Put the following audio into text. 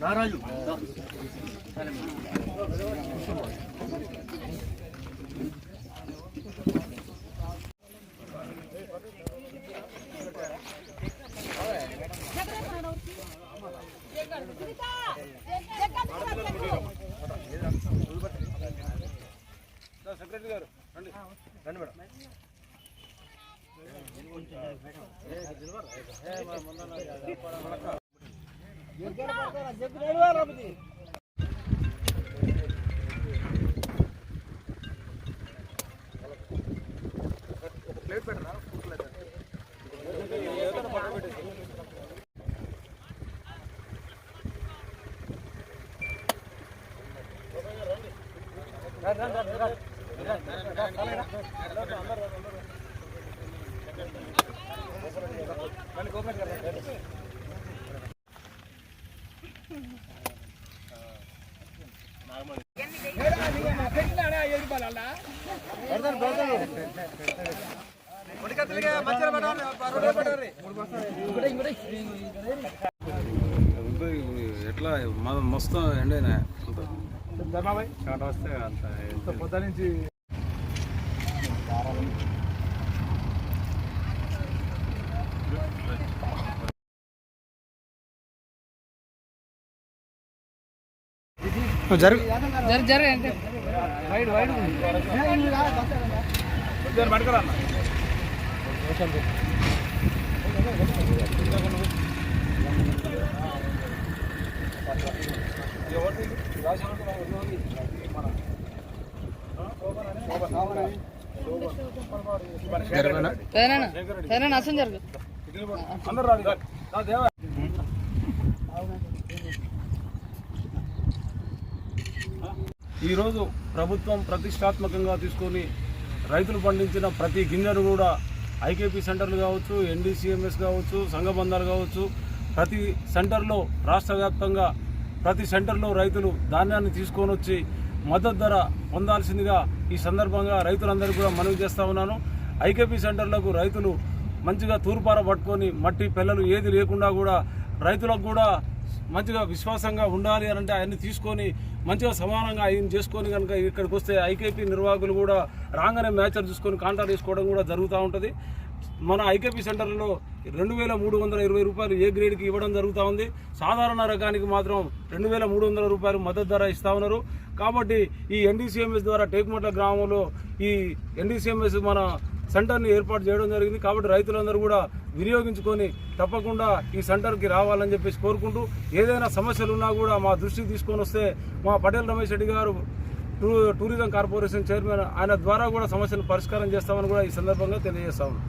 నారాజు secretary గారు రండి రండి మేడం ఏ రండి రండి రండి రండి రండి రండి రండి రండి ఎట్లా? మొత్తం ఎండేనా పొద్దు నుంచి జరుగు. జర జర అంటే. వైడ్ వైడ్ జర పట్టుకురా అన్న. జరగనా? సరేనా సరేనా అసం జరుగు. అందరు రాదు ఈరోజు ప్రభుత్వం ప్రతిష్టాత్మకంగా తీసుకొని రైతులు పండించిన ప్రతి గింజను కూడా ఐకేపీ సెంటర్లు కావచ్చు ఎన్డీసీఎంఎస్ కావచ్చు సంఘ బంధాలు కావచ్చు ప్రతి సెంటర్లో రాష్ట్ర వ్యాప్తంగా ప్రతి సెంటర్లో రైతులు ధాన్యాన్ని తీసుకొని వచ్చి మద్దతు ధర పొందాల్సిందిగా ఈ సందర్భంగా రైతులందరికీ కూడా మనవి చేస్తూ ఉన్నాను. ఐకేపీ సెంటర్లకు రైతులు మంచిగా తూర్పార పట్టుకొని మట్టి పిల్లలు ఏది లేకుండా కూడా రైతులకు కూడా మంచిగా విశ్వాసంగా ఉండాలి అని అంటే ఆయన్ని తీసుకొని మంచిగా సమానంగా ఆయన చేసుకొని కనుక ఇక్కడికి వస్తే ఐకేపీ నిర్వాహకులు కూడా రాగానే మ్యాచర్ చూసుకొని కాంటాక్ట్ తీసుకోవడం కూడా జరుగుతూ ఉంటుంది. మన ఐకేపీ సెంటర్లో రెండు వేల మూడు వందల ఇరవై రూపాయలు ఏ గ్రేడ్కి ఇవ్వడం జరుగుతూ ఉంది. సాధారణ రకానికి మాత్రం రెండు వేల మూడు వందల రూపాయలు మద్దతు ధర ఇస్తా ఉన్నారు. కాబట్టి ఈ ఎన్డీసీఎంఎస్ ద్వారా టేకుమట్ల గ్రామంలో ఈ ఎన్డీసీఎంఎస్ మన సెంటర్ని ఏర్పాటు చేయడం జరిగింది. కాబట్టి రైతులందరూ కూడా వినియోగించుకొని తప్పకుండా ఈ సెంటర్కి రావాలని చెప్పేసి కోరుకుంటూ ఏదైనా సమస్యలు ఉన్నా కూడా మా దృష్టికి తీసుకొని వస్తే మా పటేల్ రమేష్ రెడ్డి గారు టూ టూరిజం కార్పొరేషన్ చైర్మన్ ఆయన ద్వారా కూడా సమస్యను పరిష్కారం చేస్తామని కూడా ఈ సందర్భంగా తెలియజేస్తా ఉన్నాం.